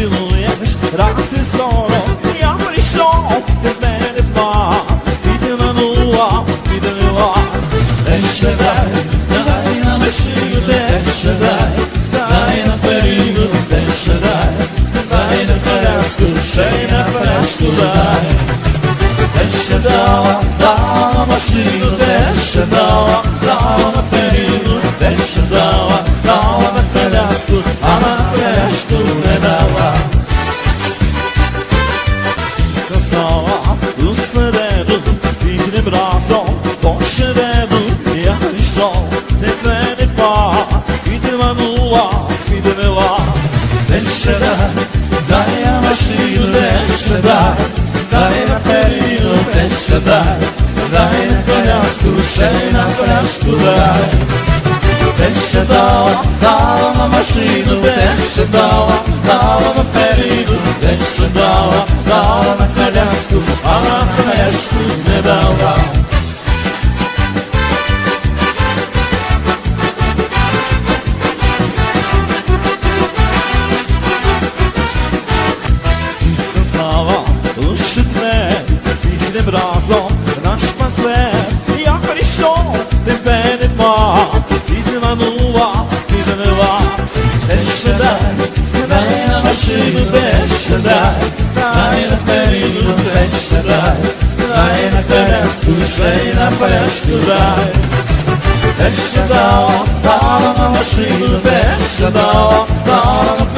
поцілуєш раз і зоро. Я прийшов, тебе нема, підманула, підвела. Те ще дай, дай на вишию, те ще дай, дай на перину, те ще дай, дай на коляску, ще й на пляшку дай. Те ще дала, дала машину, те ще дала дала, на машину, дещо дала, дала на перину, ще дала, дала на коляску, а на пляшку не дала. די אנשים בשדה די נחרים ובשדה די נחרס ושלי נפש תודה בשדה די אנשים בשדה די